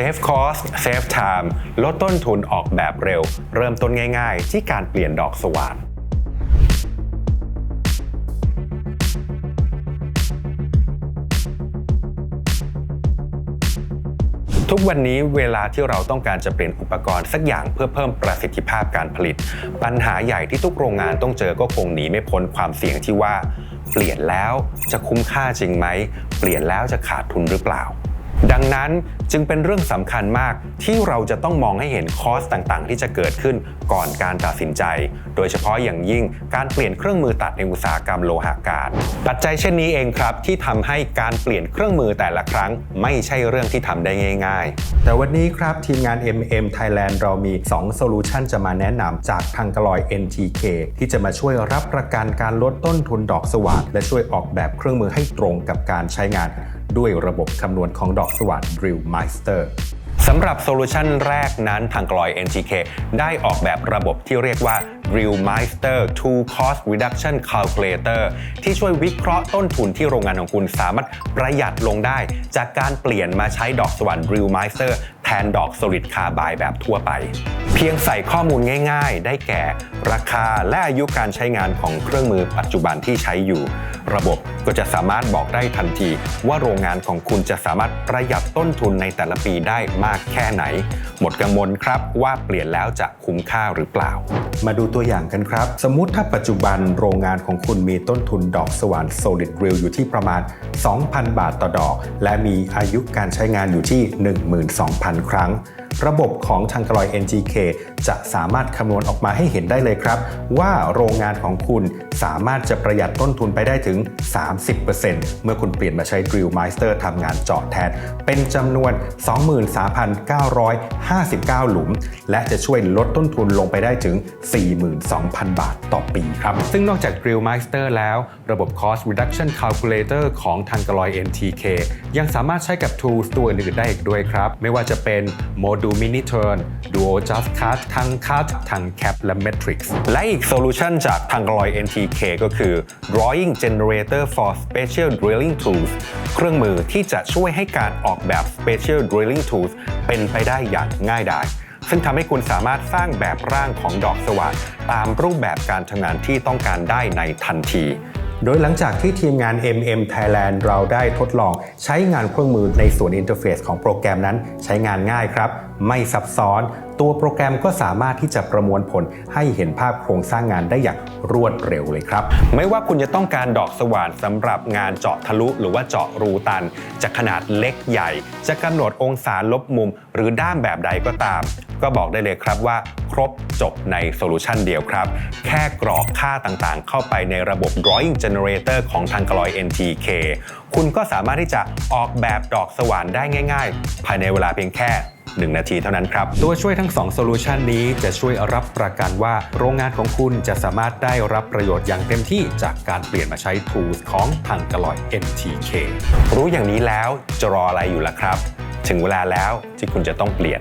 Save Cost Save Time ลดต้นทุนออกแบบเร็ว เริ่มต้นง่าย ๆ ที่การเปลี่ยนดอกสว่านทุกวันนี้เวลาที่เราต้องการจะเปลี่ยนอุปกรณ์สักอย่างเพื่อเพิ่มประสิทธิภาพการผลิต ปัญหาใหญ่ที่ทุกโรงงานต้องเจอก็คงหนีไม่พ้นความเสี่ยงที่ว่า เปลี่ยนแล้วจะคุ้มค่าจริงไหม เปลี่ยนแล้วจะขาดทุนหรือเปล่า ดังนั้นจึงเป็นเรื่องสำคัญมากที่เราจะต้องมองให้เห็นคอสต่างๆ ที่จะเกิดขึ้นก่อนการตัดสินใจ โดยเฉพาะอย่างยิ่งการเปลี่ยนเครื่องมือตัดในอุตสาหกรรมโลหะการปัจจัยเช่นนี้เองครับ ที่ทำให้การเปลี่ยนเครื่องมือแต่ละครั้ง ไม่ใช่เรื่องที่ทำได้ง่าย ๆ แต่วันนี้ครับทีมงาน MM Thailand เรามี2โซลูชันจะมาแนะนำจากทางกลอย NTK ที่จะมาช่วยรับประกันการลดต้นทุนดอกสว่านและช่วยออกแบบเครื่องมือให้ตรงกับการใช้งาน ด้วยระบบคำนวณของดอกสว่าน Drill Meister สำหรับโซลูชันแรกนั้นทางกลอย NTK ได้ออกแบบระบบที่เรียกว่า Drill Meister t o Cost Reduction Calculator ที่ช่วยวิเคราะห์ต้นทุนที่โรงงานของคุณสามารถประหยัดลงได้ จากการเปลี่ยนมาใช้ดอกสว่าน Drill Meister แทนดอก Solid Carbide แบบทั่วไป เพียงใส่ข้อมูลง่าย ๆ ได้แก่ ราคาและอายุการใช้งานของเครื่องมือปัจจุบันที่ใช้อยู่ ระบบก็จะสามารถบอกได้ทันที ว่าโรงงานของคุณจะสามารถประหยัดต้นทุนในแต่ละปีได้มากแค่ไหน หมดกังวลครับว่าเปลี่ยนแล้วจะคุ้มค่าหรือเปล่า มาดูตัวอย่างกันครับ สมมุติถ้าปัจจุบันโรงงานของคุณมีต้นทุนดอกสว่าน Solid Drill อยู่ที่ประมาณ 2,000 บาทต่อดอก และมีอายุการใช้งานอยู่ที่ 12,000 ครั้ง ระบบของทางกลอย NGK จะสามารถคำนวณออกมาให้เห็นได้เลยครับ ว่าโรงงานของคุณ สามารถจะประหยัดต้นทุนไปได้ถึง 30%เมื่อคุณเปลี่ยนมาใช้ Drill Meister ทำงานเจาะแทน เป็นจำนวน 23,959 หลุม และจะช่วยลดต้นทุนลงไปได้ถึง 42,000 บาทต่อปีครับ ซึ่งนอกจาก Drill Meister แล้ว ระบบ Cost Reduction Calculator ของทางกลอย NTK ยังสามารถใช้กับ tools ตัวอื่นได้อีกด้วยครับ ไม่ว่าจะเป็น Module Mini Turn Duo Just Cut ทาง Cut ทาง Cap และ Matrix และอีกโซลูชันจากทางกลอย NTK ก็คือ Drawing Generator for Special Drilling Tools เครื่องมือที่จะช่วยให้การออกแบบ Special Drilling Tools เป็นไปได้อย่างง่ายดายซึ่งทำให้คุณสามารถสร้างแบบร่างของดอกสว่านตามรูปแบบการทำงานที่ต้องการได้ในทันทีโดยหลังจากที่ทีมงาน MM Thailand เราได้ทดลองใช้งานเครื่องมือในส่วนอินเทอร์เฟซของโปรแกรมนั้นใช้งานง่ายครับ ไม่ซับซ้อน ตัวโปรแกรมก็สามารถที่จะประมวลผลให้เห็นภาพโครงสร้างงานได้อย่างรวดเร็วเลยครับ ไม่ว่าคุณจะต้องการดอกสว่านสำหรับงานเจาะทะลุหรือว่าเจาะรูตัน จะขนาดเล็กใหญ่ จะกำหนดองศาลบมุม หรือด้ามแบบใดก็ตาม ก็บอกได้เลยครับว่าครบจบในโซลูชันเดียวครับ แค่กรอกค่าต่างๆ เข้าไปในระบบ drawing generator ของทางกลอย NTK คุณก็สามารถที่จะออกแบบดอกสว่านได้ง่าย ๆ ภายในเวลาเพียงแค่ 1 นาทีเท่านั้นครับ ตัวช่วยทั้ง2โซลูชันนี้จะช่วยรับประกันว่าโรงงานของคุณจะสามารถได้รับประโยชน์อย่างเต็มที่จากการเปลี่ยนมาใช้ tools ของทางกลอย NTK รู้อย่างนี้แล้วจะรออะไรอยู่ล่ะครับ ถึงเวลาแล้วที่คุณจะต้องเปลี่ยน